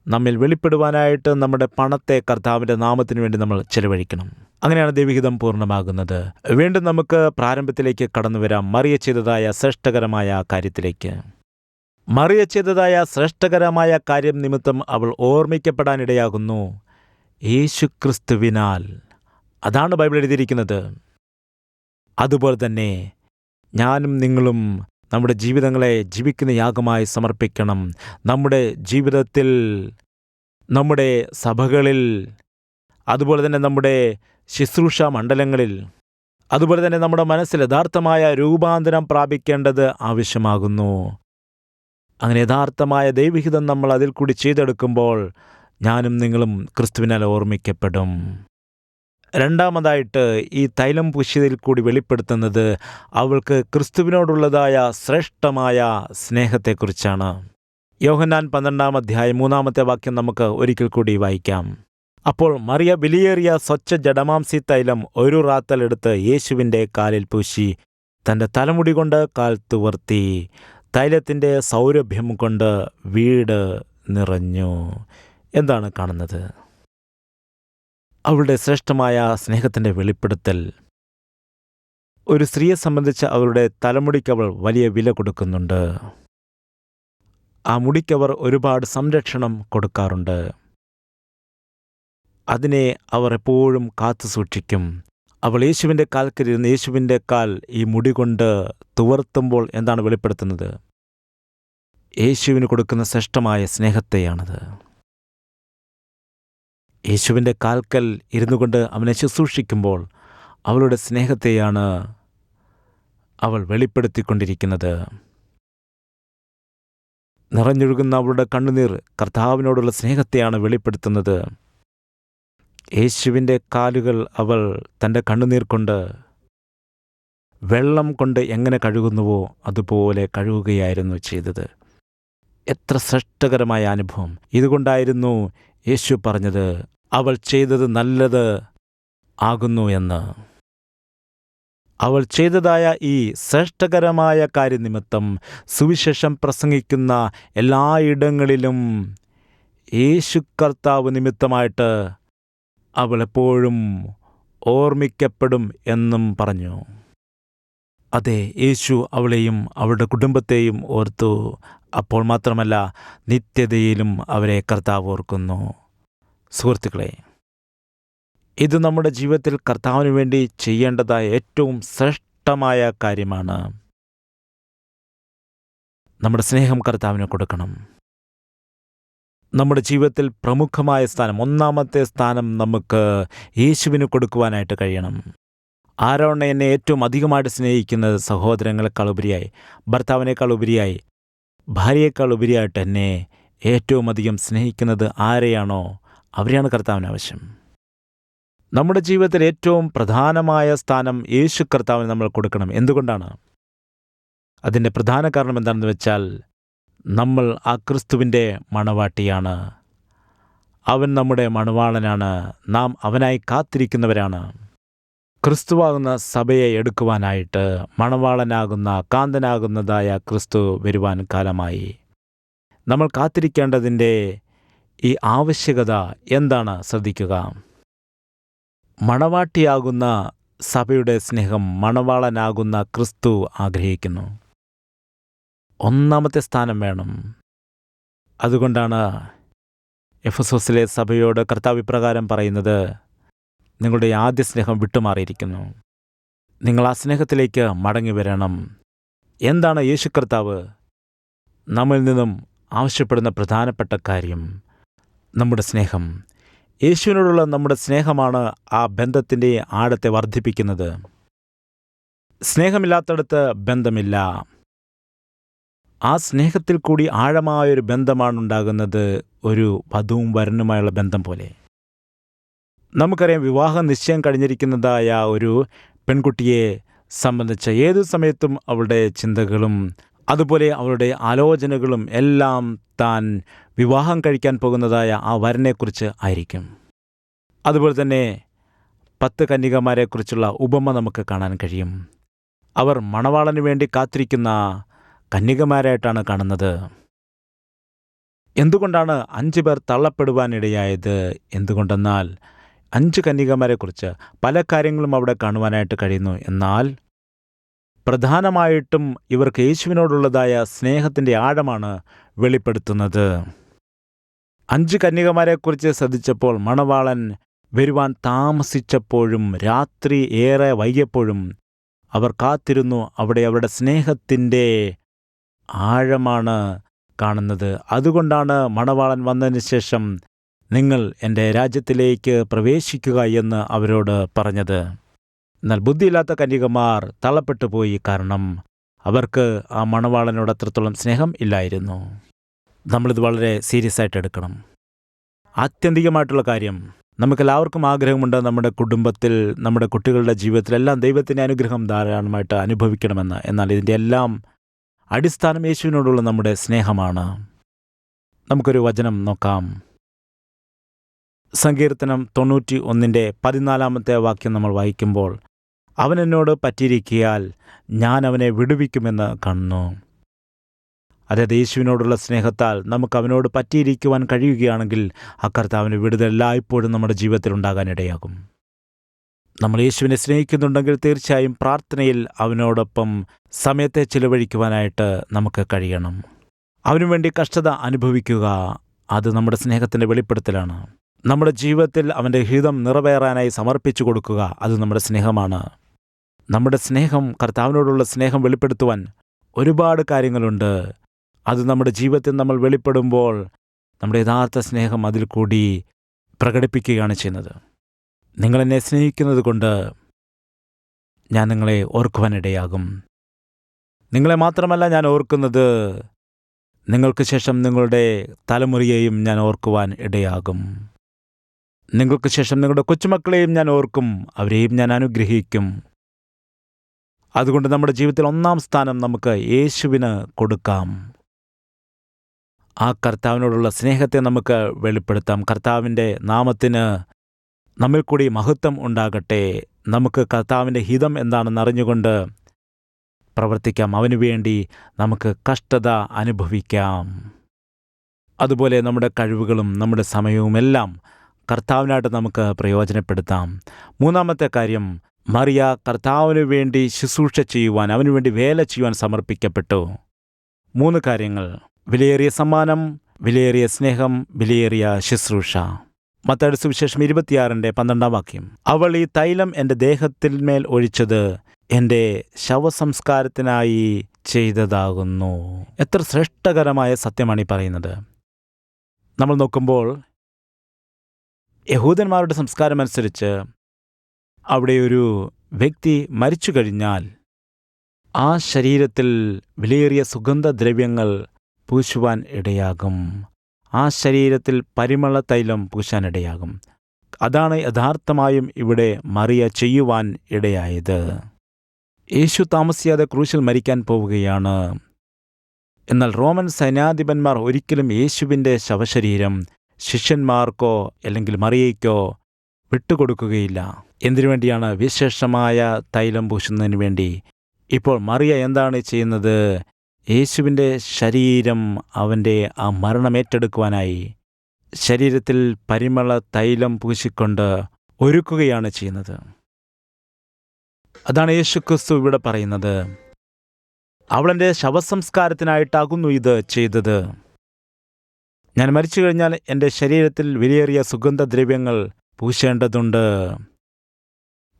നമ്മിൽ വെളിപ്പെടുവാനായിട്ട് നമ്മുടെ പണത്തെ കർത്താവിന്റെ നാമത്തിന് വേണ്ടി നമ്മൾ ചെലവഴിക്കണം. അങ്ങനെയാണ് ദൈവഹിതം പൂർണമാകുന്നത്. വീണ്ടും നമുക്ക് പ്രാരംഭത്തിലേക്ക് കടന്നു വരാം. മറിയ ചെയ്തതായ ശ്രേഷ്ഠകരമായ കാര്യത്തിലേക്ക്. മറിയ ചെയ്തതായ ശ്രേഷ്ഠകരമായ കാര്യം നിമിത്തം അവൾ ഓർമ്മിക്കപ്പെടാനിടയാകുന്നു. യേശുക്രിസ്തുവിനാൽ. അതാണ് ബൈബിൾ എഴുതിയിരിക്കുന്നത്. അതുപോലെ തന്നെ ഞാനും നിങ്ങളും നമ്മുടെ ജീവിതങ്ങളെ ജീവിക്കുന്ന യാഗമായി സമർപ്പിക്കണം. നമ്മുടെ ജീവിതത്തിൽ നമ്മുടെ സഭകളിൽ അതുപോലെ തന്നെ നമ്മുടെ ശുശ്രൂഷ മണ്ഡലങ്ങളിൽ അതുപോലെ തന്നെ നമ്മുടെ മനസ്സിൽ യഥാർത്ഥമായ രൂപാന്തരം പ്രാപിക്കേണ്ടത് ആവശ്യമാകുന്നു. അങ്ങനെ യഥാർത്ഥമായ ദൈവഹിതം നമ്മൾ അതിൽ കൂടി ചെയ്തെടുക്കുമ്പോൾ ഞാനും നിങ്ങളും ക്രിസ്തുവിനാൽ ഓർമ്മിക്കപ്പെടും. രണ്ടാമതായിട്ട് ഈ തൈലം പുഷ്യതിൽ കൂടി വെളിപ്പെടുത്തുന്നത് അവൾക്ക് ക്രിസ്തുവിനോടുള്ളതായ ശ്രേഷ്ഠമായ സ്നേഹത്തെക്കുറിച്ചാണ്. യോഹന്നാൻ പന്ത്രണ്ടാം അധ്യായം മൂന്നാമത്തെ വാക്യം നമുക്ക് ഒരിക്കൽ കൂടി വായിക്കാം. അപ്പോൾ മറിയ വിലയേറിയ സ്വച്ഛ ജഡമാംസി തൈലം ഒരു റാത്തലെടുത്ത് യേശുവിന്റെ കാലിൽ പൂശി തന്റെ തലമുടി കൊണ്ട് കാൽ തുവർത്തി തൈലത്തിന്റെ സൗരഭ്യം കൊണ്ട് വീട് നിറഞ്ഞു. എന്താണ് കാണുന്നത്? അവളുടെ ശ്രേഷ്ഠമായ സ്നേഹത്തിന്റെ വെളിപ്പെടുത്തൽ. ഒരു സ്ത്രീയെ സംബന്ധിച്ച് അവരുടെ തലമുടിക്ക് അവൾ വലിയ വില കൊടുക്കുന്നുണ്ട്. ആ മുടിക്കവർ ഒരുപാട് സംരക്ഷണം കൊടുക്കാറുണ്ട്. അതിനെ അവർ എപ്പോഴും കാത്തു സൂക്ഷിക്കും. അവൾ യേശുവിന്റെ കാൽക്കരിരുന്ന് യേശുവിന്റെ കാൽ ഈ മുടി കൊണ്ട് തുവർത്തുമ്പോൾ എന്താണ് വെളിപ്പെടുത്തുന്നത്? യേശുവിന് കൊടുക്കുന്ന ശ്രേഷ്ഠമായ സ്നേഹത്തെയാണത്. യേശുവിന്റെ കാൽക്കൽ ഇരുന്നു കൊണ്ട് അവനെ ശുശ്രൂഷിക്കുമ്പോൾ അവളുടെ സ്നേഹത്തെയാണ് അവൾ വെളിപ്പെടുത്തിക്കൊണ്ടിരിക്കുന്നത്. നിറഞ്ഞൊഴുകുന്ന അവളുടെ കണ്ണുനീർ കർത്താവിനോടുള്ള സ്നേഹത്തെയാണ് വെളിപ്പെടുത്തുന്നത്. യേശുവിന്റെ കാലുകൾ അവൾ തന്റെ കണ്ണുനീർ കൊണ്ട് വെള്ളം കൊണ്ട് എങ്ങനെ കഴുകുന്നുവോ അതുപോലെ കഴുകുകയായിരുന്നു ചെയ്തത്. എത്ര ശ്രേഷ്ഠകരമായ അനുഭവം. ഇതുകൊണ്ടായിരുന്നു യേശു പറഞ്ഞത് അവൾ ചെയ്തത് നല്ലത് ആകുന്നു എന്ന്. അവൾ ചെയ്തതായ ഈ ശ്രേഷ്ഠകരമായ കാര്യനിമിത്തം സുവിശേഷം പ്രസംഗിക്കുന്ന എല്ലായിടങ്ങളിലും യേശു കർത്താവ് നിമിത്തമായിട്ട് അവൾ എപ്പോഴും ഓർമ്മിക്കപ്പെടും എന്നും പറഞ്ഞു. അതെ യേശു അവളെയും അവളുടെ കുടുംബത്തെയും ഓർത്തു. അപ്പോൾ മാത്രമല്ല നിത്യതയിലും അവരെ കർത്താവ് ഓർക്കുന്നു. സുഹൃത്തുക്കളെ ഇത് നമ്മുടെ ജീവിതത്തിൽ കർത്താവിന് വേണ്ടി ചെയ്യേണ്ടതായ ഏറ്റവും ശ്രേഷ്ഠമായ കാര്യമാണ്. നമ്മുടെ സ്നേഹം കർത്താവിന് കൊടുക്കണം. നമ്മുടെ ജീവിതത്തിൽ പ്രമുഖമായ സ്ഥാനം ഒന്നാമത്തെ സ്ഥാനം നമുക്ക് യേശുവിന് കൊടുക്കുവാനായിട്ട് കഴിയണം. ആരാണ് എന്നെ ഏറ്റവും അധികമായിട്ട് സ്നേഹിക്കുന്നത് സഹോദരങ്ങളെക്കാൾ ഉപരിയായി ഭർത്താവിനേക്കാൾ ഉപരിയായി ഭാര്യയേക്കാൾ ഉപരിയായിട്ട് എന്നെ ഏറ്റവും അധികം സ്നേഹിക്കുന്നത് ആരെയാണോ അവരെയാണ് കർത്താവിന് ആവശ്യം. നമ്മുടെ ജീവിതത്തിൽ ഏറ്റവും പ്രധാനമായ സ്ഥാനം യേശു കർത്താവിന് നമ്മൾ കൊടുക്കണം. എന്തുകൊണ്ടാണ്? അതിന്റെ പ്രധാന കാരണം എന്താണെന്ന് വെച്ചാൽ നമ്മൾ ആ ക്രിസ്തുവിന്റെ മണവാട്ടിയാണ്. അവൻ നമ്മുടെ മണവാളനാണ്. നാം അവനായി കാത്തിരിക്കുന്നവരാണ്. ക്രിസ്തുവാകുന്ന സഭയെ എടുക്കുവാനായിട്ട് മണവാളനാകുന്ന കാന്തനാകുന്നതായ ക്രിസ്തു വരുവാൻ കാലമായി. നമ്മൾ കാത്തിരിക്കേണ്ടതിന്റെ ഈ ആവശ്യകത എന്താണ് ശ്രദ്ധിക്കുക? മണവാട്ടിയാകുന്ന സഭയുടെ സ്നേഹം മണവാളനാകുന്ന ക്രിസ്തു ആഗ്രഹിക്കുന്നു. ഒന്നാമത്തെ സ്ഥാനം വേണം. അതുകൊണ്ടാണ് എഫ് എഫസോസിലെ സഭയോട് കർത്താവിപ്രകാരം പറയുന്നത് നിങ്ങളുടെ ആദ്യ സ്നേഹം വിട്ടുമാറിയിരിക്കുന്നു. നിങ്ങൾ ആ സ്നേഹത്തിലേക്ക് മടങ്ങി വരണം. എന്താണ് യേശു കർത്താവ്? നമ്മിൽ നിന്നും ആവശ്യപ്പെടുന്ന പ്രധാനപ്പെട്ട കാര്യം നമ്മുടെ സ്നേഹം. യേശുവിനോടുള്ള നമ്മുടെ സ്നേഹമാണ് ആ ബന്ധത്തിന്റെ ആഴത്തെ വർദ്ധിപ്പിക്കുന്നത്. സ്നേഹമില്ലാത്തടത്ത് ബന്ധമില്ല. ആ സ്നേഹത്തിൽ കൂടി ആഴമായൊരു ബന്ധമാണ് ഉണ്ടാകുന്നത് ഒരു വധുവും വരനുമായുള്ള ബന്ധം പോലെ. നമുക്കറിയാം വിവാഹ നിശ്ചയം കഴിഞ്ഞിരിക്കുന്നതായ ഒരു പെൺകുട്ടിയെ സംബന്ധിച്ച ഏതു സമയത്തും അവളുടെ ചിന്തകളും അതുപോലെ അവളുടെ ആലോചനകളും എല്ലാം താൻ വിവാഹം കഴിക്കാൻ പോകുന്നതായ ആ വരനെക്കുറിച്ച് ആയിരിക്കും. അതുപോലെ തന്നെ പത്ത് കന്യകമാരെക്കുറിച്ചുള്ള ഉപമ നമുക്ക് കാണാൻ കഴിയും. അവർ മണവാളന് വേണ്ടി കാത്തിരിക്കുന്ന കന്യകമാരായിട്ടാണ് കാണുന്നത്. എന്തുകൊണ്ടാണ് അഞ്ചു പേർ തള്ളപ്പെടുവാനിടയായത്? എന്തുകൊണ്ടെന്നാൽ അഞ്ച് കന്യകമാരെക്കുറിച്ച് പല കാര്യങ്ങളും അവിടെ കാണുവാനായിട്ട് കഴിയുന്നു. എന്നാൽ പ്രധാനമായിട്ടും ഇവർക്ക് യേശുവിനോടുള്ളതായ സ്നേഹത്തിന്റെ ആഴമാണ് വെളിപ്പെടുത്തുന്നത്. അഞ്ച് കന്യകമാരെക്കുറിച്ച് ശ്രദ്ധിച്ചപ്പോൾ മണവാളൻ വരുവാൻ താമസിച്ചപ്പോഴും രാത്രി ഏറെ വൈകിയപ്പോഴും അവർ കാത്തിരുന്നു. അവിടെ അവരുടെ സ്നേഹത്തിന്റെ ആഴമാണ് കാണുന്നത്. അതുകൊണ്ടാണ് മണവാളൻ വന്നതിന് ശേഷം നിങ്ങൾ എന്റെ രാജ്യത്തിലേക്ക് പ്രവേശിക്കുക എന്ന് അവരോട് പറഞ്ഞത്. എന്നാൽ ബുദ്ധിയില്ലാത്ത കന്യകമാർ തള്ളപ്പെട്ടു പോയി കാരണം അവർക്ക് ആ മണവാളനോട് അത്രത്തോളം സ്നേഹം ഇല്ലായിരുന്നു. നമ്മളിത് വളരെ സീരിയസ് ആയിട്ട് എടുക്കണം. ആത്യന്തികമായിട്ടുള്ള കാര്യം നമുക്കെല്ലാവർക്കും ആഗ്രഹമുണ്ട് നമ്മുടെ കുടുംബത്തിൽ നമ്മുടെ കുട്ടികളുടെ ജീവിതത്തിലെല്ലാം ദൈവത്തിന്റെ അനുഗ്രഹം ധാരാളമായിട്ട് അനുഭവിക്കണമെന്ന്. എന്നാൽ ഇതിന്റെ എല്ലാം അടിസ്ഥാനം യേശുവിനോടുള്ള നമ്മുടെ സ്നേഹമാണ്. നമുക്കൊരു വചനം നോക്കാം. സങ്കീർത്തനം തൊണ്ണൂറ്റി ഒന്നിന്റെ പതിനാലാമത്തെ വാക്യം നമ്മൾ വായിക്കുമ്പോൾ അവൻ എന്നോട് പറ്റിയിരിക്കിയാൽ ഞാൻ അവനെ വിടുവിക്കുമെന്ന് കാണുന്നു. അതായത് യേശുവിനോടുള്ള സ്നേഹത്താൽ നമുക്ക് അവനോട് പറ്റിയിരിക്കുവാൻ കഴിയുകയാണെങ്കിൽ ആ കർത്താവിന് വിടുതൽ എല്ലായ്പ്പോഴും നമ്മുടെ ജീവിതത്തിൽ ഉണ്ടാകാനിടയാകും. നമ്മൾ യേശുവിനെ സ്നേഹിക്കുന്നുണ്ടെങ്കിൽ തീർച്ചയായും പ്രാർത്ഥനയിൽ അവനോടൊപ്പം സമയത്തെ ചിലവഴിക്കുവാനായിട്ട് നമുക്ക് കഴിയണം. അവനുവേണ്ടി കഷ്ടത അനുഭവിക്കുക അത് നമ്മുടെ സ്നേഹത്തിന്റെ വെളിപ്പെടുത്തലാണ്. നമ്മുടെ ജീവിതത്തിൽ അവന്റെ ഹിതം നിറവേറാനായി സമർപ്പിച്ചു കൊടുക്കുക. അത് നമ്മുടെ സ്നേഹമാണ്. നമ്മുടെ സ്നേഹം കർത്താവിനോടുള്ള സ്നേഹം വെളിപ്പെടുത്തുവാൻ ഒരുപാട് കാര്യങ്ങളുണ്ട്. അത് നമ്മുടെ ജീവിതത്തിൽ നമ്മൾ വെളിപ്പെടുമ്പോൾ നമ്മുടെ യഥാർത്ഥ സ്നേഹം അതിൽ കൂടി പ്രകടിപ്പിക്കുകയാണ് ചെയ്യുന്നത്. നിങ്ങളെന്നെ സ്നേഹിക്കുന്നത് കൊണ്ട് ഞാൻ നിങ്ങളെ ഓർക്കുവാനിടയാകും. നിങ്ങളെ മാത്രമല്ല ഞാൻ ഓർക്കുന്നത് നിങ്ങൾക്ക് ശേഷം നിങ്ങളുടെ തലമുറയെയും ഞാൻ ഓർക്കുവാൻ ഇടയാകും. നിങ്ങൾക്ക് ശേഷം നിങ്ങളുടെ കൊച്ചുമക്കളെയും ഞാൻ ഓർക്കും അവരെയും ഞാൻ അനുഗ്രഹിക്കും. അതുകൊണ്ട് നമ്മുടെ ജീവിതത്തിൽ ഒന്നാം സ്ഥാനം നമുക്ക് യേശുവിന് കൊടുക്കാം. ആ കർത്താവിനോടുള്ള സ്നേഹത്തെ നമുക്ക് വെളിപ്പെടുത്താം. കർത്താവിന്റെ നാമത്തിന് നമ്മിൽ കൂടി മഹത്വം ഉണ്ടാകട്ടെ. നമുക്ക് കർത്താവിന്റെ ഹിതം എന്താണെന്ന് അറിഞ്ഞുകൊണ്ട് പ്രവർത്തിക്കാം. അവനു വേണ്ടി നമുക്ക് കഷ്ടത അനുഭവിക്കാം. അതുപോലെ നമ്മുടെ കഴിവുകളും നമ്മുടെ സമയവുമെല്ലാം കർത്താവിനായിട്ട് നമുക്ക് പ്രയോജനപ്പെടുത്താം. മൂന്നാമത്തെ കാര്യം മറിയ കർത്താവിന് വേണ്ടി ശുശ്രൂഷ ചെയ്യുവാൻ അവന് വേണ്ടി വേല ചെയ്യുവാൻ സമർപ്പിക്കപ്പെട്ടു. മൂന്ന് കാര്യങ്ങൾ വിലയേറിയ സമ്മാനം വിലയേറിയ സ്നേഹം വിലയേറിയ ശുശ്രൂഷ. മത്തയുടെ സുവിശേഷം ഇരുപത്തിയാറിന്റെ പന്ത്രണ്ടാം വാക്യം. അവൾ ഈ തൈലം എന്റെ ദേഹത്തിന്മേൽ ഒഴിച്ചത് എന്റെ ശവസംസ്കാരത്തിനായി ചെയ്തതാകുന്നു. എത്ര ശ്രേഷ്ഠകരമായ സത്യമാണ് ഈ പറയുന്നത്. നമ്മൾ നോക്കുമ്പോൾ യഹൂദന്മാരുടെ സംസ്കാരം അനുസരിച്ച് അവിടെ ഒരു വ്യക്തി മരിച്ചു കഴിഞ്ഞാൽ ആ ശരീരത്തിൽ വിലയേറിയ സുഗന്ധദ്രവ്യങ്ങൾ പൂശുവാൻ ഇടയാകും. ആ ശരീരത്തിൽ പരിമള തൈലം പൂശാൻ ഇടയാകും. അതാണ് യഥാർത്ഥമായും ഇവിടെ മറിയ ചെയ്യുവാൻ ഇടയായത്. യേശു താമസിയാതെ ക്രൂശിൽ മരിക്കാൻ പോവുകയാണ്. എന്നാൽ റോമൻ സൈന്യാധിപന്മാർ ഒരിക്കലും യേശുവിന്റെ ശവശരീരം ശിഷ്യന്മാർക്കോ അല്ലെങ്കിൽ മറിയയ്ക്കോ വിട്ടുകൊടുക്കുകയില്ല. എന്തിനു വേണ്ടിയാണ് വിശേഷമായ തൈലം പൂശുന്നതിന് വേണ്ടി? ഇപ്പോൾ മറിയ എന്താണ് ചെയ്യുന്നത്? യേശുവിന്റെ ശരീരം അവന്റെ ആ മരണം ഏറ്റെടുക്കുവാനായി ശരീരത്തിൽ പരിമള തൈലം പൂശിക്കൊണ്ട് ഒരുക്കുകയാണ് ചെയ്യുന്നത്. അതാണ് യേശുക്രിസ്തു ഇവിടെ പറയുന്നത്. അവളെന്റെ ശവസംസ്കാരത്തിനായിട്ടാകുന്നു ഇത് ചെയ്തത്. ഞാൻ മരിച്ചു കഴിഞ്ഞാൽ എന്റെ ശരീരത്തിൽ വിലയേറിയ സുഗന്ധദ്രവ്യങ്ങൾ പൂശേണ്ടതുണ്ട്.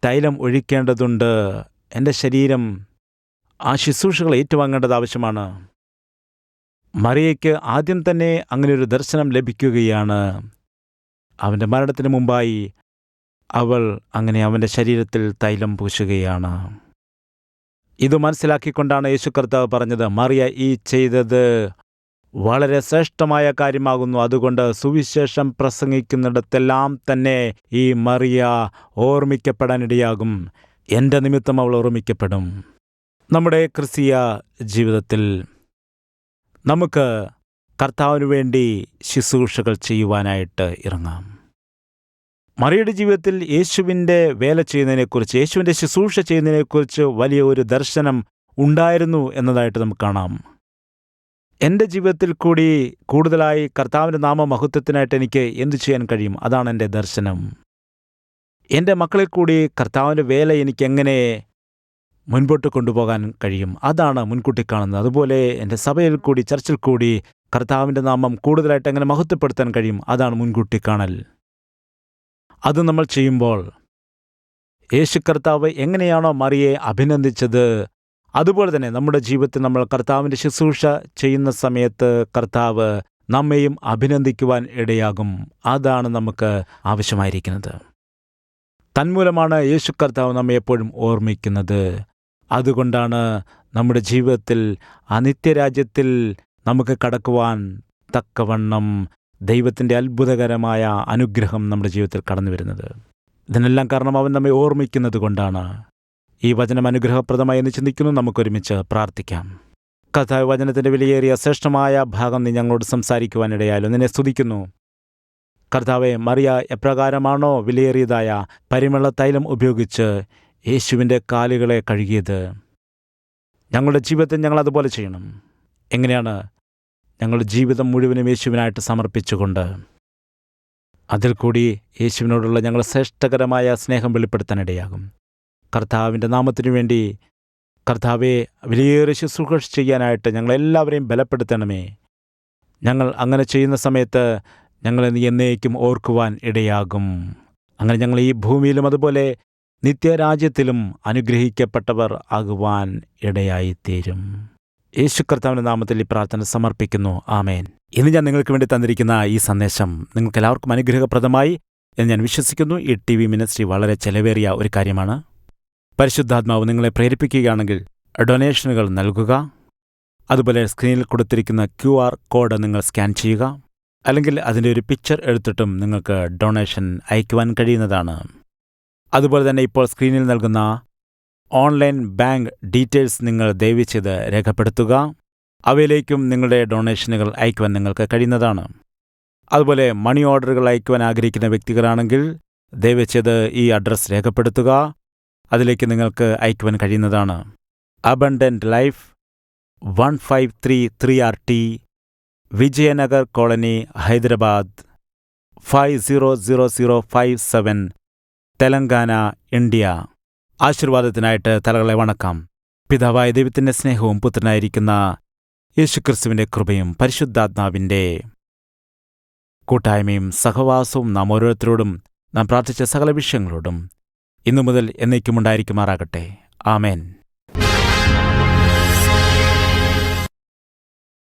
തൈലം ഒഴിക്കേണ്ടതുണ്ട്. എന്റെ ശരീരം ആ ശുശ്രൂഷകൾ ഏറ്റുവാങ്ങേണ്ടത് ആവശ്യമാണ്. മറിയയ്ക്ക് ആദ്യം തന്നെ അങ്ങനെ ഒരു ദർശനം ലഭിക്കുകയാണ്. അവന്റെ മരണത്തിന് മുമ്പായി അവൾ അങ്ങനെ അവന്റെ ശരീരത്തിൽ തൈലം പൂശുകയാണ്. ഇത് മനസ്സിലാക്കിക്കൊണ്ടാണ് യേശു കർത്താവ് പറഞ്ഞത് മറിയ ഈ ചെയ്തത് വളരെ ശ്രേഷ്ഠമായ കാര്യമാകുന്നു. അതുകൊണ്ട് സുവിശേഷം പ്രസംഗിക്കുന്നിടത്തെല്ലാം തന്നെ ഈ മറിയ ഓർമ്മിക്കപ്പെടാനിടയാകും. എന്റെ നിമിത്തം അവൾ ഓർമ്മിക്കപ്പെടും. നമ്മുടെ ക്രിസ്തീയ ജീവിതത്തിൽ നമുക്ക് കർത്താവിന് വേണ്ടി ശുശ്രൂഷകൾ ചെയ്യുവാനായിട്ട് ഇറങ്ങാം. മറിയുടെ ജീവിതത്തിൽ യേശുവിന്റെ വേല ചെയ്യുന്നതിനെക്കുറിച്ച് യേശുവിന്റെ ശുശ്രൂഷ ചെയ്യുന്നതിനെക്കുറിച്ച് വലിയ ഒരു ദർശനം ഉണ്ടായിരുന്നു എന്നതായിട്ട് നമുക്ക് കാണാം. എന്റെ ജീവിതത്തിൽ കൂടി കൂടുതലായി കർത്താവിന്റെ നാമമഹത്വത്തിനായിട്ട് എനിക്ക് എന്തു ചെയ്യാൻ കഴിയും? അതാണ് എന്റെ ദർശനം. എന്റെ മക്കളിൽ കൂടി കർത്താവിന്റെ വേല എനിക്ക് എങ്ങനെ മുൻപോട്ട് കൊണ്ടുപോകാൻ കഴിയും? അതാണ് മുൻകൂട്ടി കാണുന്നത്. അതുപോലെ എന്റെ സഭയിൽ കൂടി ചർച്ചിൽ കൂടി കർത്താവിന്റെ നാമം കൂടുതലായിട്ട് എങ്ങനെ മഹത്വപ്പെടുത്താൻ കഴിയും? അതാണ് മുൻകൂട്ടി കാണൽ. അത് നമ്മൾ ചെയ്യുമ്പോൾ യേശു കർത്താവ് എങ്ങനെയാണോ മറിയെ അഭിനന്ദിച്ചത് അതുപോലെ തന്നെ നമ്മുടെ ജീവിതത്തിൽ നമ്മൾ കർത്താവിന്റെ ശുശ്രൂഷ ചെയ്യുന്ന സമയത്ത് കർത്താവ് നമ്മെയും അഭിനന്ദിക്കുവാൻ ഇടയാകും. അതാണ് നമുക്ക് ആവശ്യമായിരിക്കുന്നത്. തന്മൂലമാണ് യേശു കർത്താവ് നമ്മെ എപ്പോഴും ഓർമ്മിക്കുന്നത്. അതുകൊണ്ടാണ് നമ്മുടെ ജീവിതത്തിൽ അനിത്യരാജ്യത്തിൽ നമുക്ക് കടക്കുവാൻ തക്കവണ്ണം ദൈവത്തിന്റെ അത്ഭുതകരമായ അനുഗ്രഹം നമ്മുടെ ജീവിതത്തിൽ കടന്നു വരുന്നത് ഇതിനെല്ലാം കാരണം അവൻ നമ്മെ ഓർമ്മിക്കുന്നത് കൊണ്ടാണ് ഈ വചനം അനുഗ്രഹപ്രദമായി എന്ന് ചിന്തിക്കുന്നു. നമുക്കൊരുമിച്ച് പ്രാർത്ഥിക്കാം. കഥാ വചനത്തിന്റെ വിലയേറിയ ശ്രേഷ്ഠമായ ഭാഗം നീ ഞങ്ങളോട് സംസാരിക്കുവാനിടയായാലും നിന്നെ സ്തുതിക്കുന്നു. കർത്താവെ മറിയ എപ്രകാരമാണോ വിലയേറിയതായ പരിമള തൈലം ഉപയോഗിച്ച് യേശുവിന്റെ കാലുകളെ കഴുകിയത്? ഞങ്ങളുടെ ജീവിതത്തിൽ ഞങ്ങൾ അതുപോലെ ചെയ്യണം. എങ്ങനെയാണ് ഞങ്ങളുടെ ജീവിതം മുഴുവനും യേശുവിനായിട്ട് സമർപ്പിച്ചുകൊണ്ട്? അതിൽ കൂടി യേശുവിനോടുള്ള ഞങ്ങളുടെ ശ്രേഷ്ഠകരമായ സ്നേഹം വെളിപ്പെടുത്താനിടയാകും. കർത്താവിന്റെ നാമത്തിനു വേണ്ടി കർത്താവെ വിലയേറെ ശുശ്രൂഷ ചെയ്യാനായിട്ട് ഞങ്ങളെല്ലാവരെയും ബലപ്പെടുത്തണമേ. ഞങ്ങൾ അങ്ങനെ ചെയ്യുന്ന സമയത്ത് ഞങ്ങളെ നീ എന്നേക്കും ഓർക്കുവാൻ ഇടയാകും. അങ്ങനെ ഞങ്ങൾ ഈ ഭൂമിയിലും അതുപോലെ നിത്യരാജ്യത്തിലും അനുഗ്രഹിക്കപ്പെട്ടവർ ആകുവാൻ ഇടയായിത്തീരും. യേശു കർത്താവിന്റെ നാമത്തിൽ ഈ പ്രാർത്ഥന സമർപ്പിക്കുന്നു. ആമേൻ. ഇന്ന് ഞാൻ നിങ്ങൾക്ക് വേണ്ടി തന്നിരിക്കുന്ന ഈ സന്ദേശം നിങ്ങൾക്കെല്ലാവർക്കും അനുഗ്രഹപ്രദമായി എന്ന് ഞാൻ വിശ്വസിക്കുന്നു. ഈ ടി വി മിനിസ്ട്രി വളരെ ചെലവേറിയ ഒരു കാര്യമാണ്. പരിശുദ്ധാത്മാവ് നിങ്ങളെ പ്രേരിപ്പിക്കുകയാണെങ്കിൽ ഡൊണേഷനുകൾ നൽകുക. അതുപോലെ സ്ക്രീനിൽ കൊടുത്തിരിക്കുന്ന ക്യു ആർ കോഡ് നിങ്ങൾ സ്കാൻ ചെയ്യുക. അല്ലെങ്കിൽ അതിന്റെ ഒരു പിക്ചർ എടുത്തിട്ടും നിങ്ങൾക്ക് ഡൊണേഷൻ അയക്കുവാൻ കഴിയുന്നതാണ്. അതുപോലെ തന്നെ ഇപ്പോൾ സ്ക്രീനിൽ നൽകുന്ന ഓൺലൈൻ ബാങ്ക് ഡീറ്റെയിൽസ് നിങ്ങൾ ദയവ് ചെയ്ത് രേഖപ്പെടുത്തുക. അവയിലേക്കും നിങ്ങളുടെ ഡൊണേഷനുകൾ അയക്കുവാൻ നിങ്ങൾക്ക് കഴിയുന്നതാണ്. അതുപോലെ മണി ഓർഡറുകൾ അയക്കുവാൻ ആഗ്രഹിക്കുന്ന വ്യക്തികളാണെങ്കിൽ ദയവ് ചെയ്ത് ഈ അഡ്രസ്സ് രേഖപ്പെടുത്തുക. അതിലേക്ക് നിങ്ങൾക്ക് അയക്കുവാൻ കഴിയുന്നതാണ്. Abundant life one five three three R T Vijayanagar colony Hyderabad five zero zero zero five seven Telangana India. ആശീർവാദത്തിനായിട്ട് തലകളെ വണക്കാം. പിതാവായ ദൈവത്തിന്റെ സ്നേഹവും പുത്രനായിരിക്കുന്ന യേശുക്രിസ്തുവിന്റെ കൃപയും പരിശുദ്ധാത്മാവിന്റെ കൂട്ടായ്മയും സഹവാസവും നാം ഓരോരുത്തരോടും നാം പ്രാർത്ഥിച്ച സകല വിഷയങ്ങളോടും ഇന്നു മുതൽ എന്നേക്കുമുണ്ടായിരിക്കുമാറാകട്ടെ. ആമേൻ.